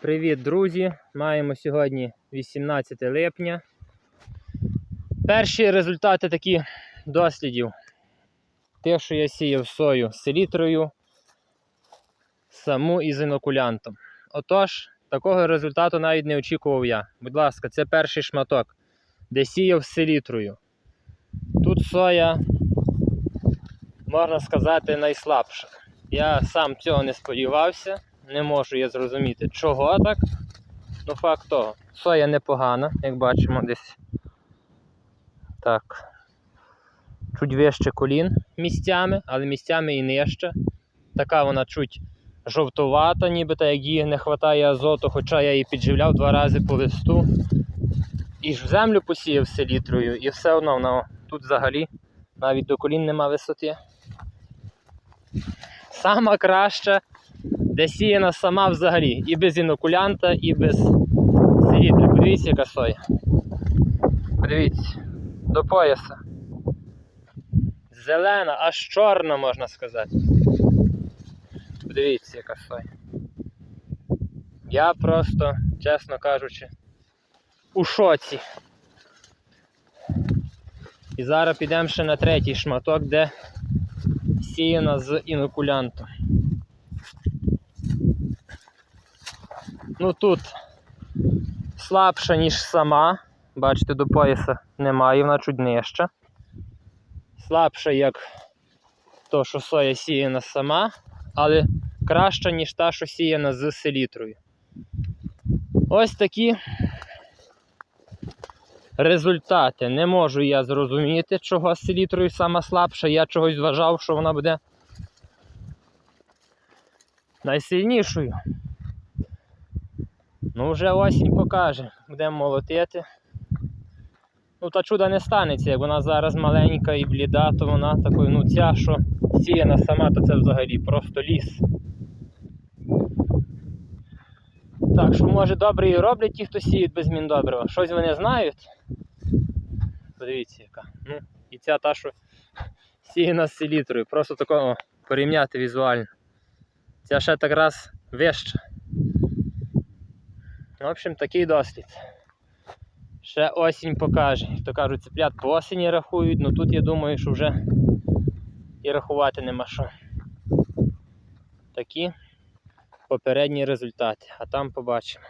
Привіт, друзі! Маємо сьогодні 18 липня. Перші результати такі дослідів. Те, що я сіяв сою селітрою, саму із інокулянтом. Отож, такого результату навіть не очікував я. Будь ласка, це перший шматок, де сіяв селітрою. Тут соя, можна сказати, найслабша. Я сам цього не сподівався. Не можу я зрозуміти, чого так. Ну, факт того. Соя непогана, як бачимо, десь так. Чуть вище колін місцями, але місцями і нижче. Така вона чуть жовтувата, нібито як їй не вистачає азоту, хоча я її підживляв два рази по листу. І ж в землю посіяв селітрою, і все одно вона тут взагалі навіть до колін нема висоти. Сама краща де сіяна сама взагалі. І без інокулянта, і без селітри. Подивіться, яка соя. Подивіться, до пояса. Зелена, аж чорна, можна сказати. Подивіться, яка соя. Я просто, чесно кажучи, у шоці. І зараз підемо ще на третій шматок, де сіяна з інокулянтом. Ну тут слабша, ніж сама. Бачите, до пояса немає, вона чуть нижча. Слабша, як то, що соя сіяна сама, але краща, ніж та, що сіяна з селітрою. Ось такі результати. Не можу я зрозуміти, чого з селітрою сама слабша. Я чогось вважав, що вона буде найсильнішою. Ну, вже осінь покаже, будемо молотити. Ну, та чуда не станеться, як вона зараз маленька і бліда, то вона такою, ну ця, що сіяна сама, то це взагалі просто ліс. Так що, може, добре і роблять ті, хто сіють без міндобрива. Щось вони знають. Подивіться, яка. Ну, і ця та, що сіяна з селітрою. Просто такого порівняти візуально. Ця ще так раз вища. В общем, такий дослід. Ще осінь покаже. То кажуть, цеплят по осені рахують, ну тут я думаю, що вже і рахувати нема що. Такі попередні результати. А там побачимо.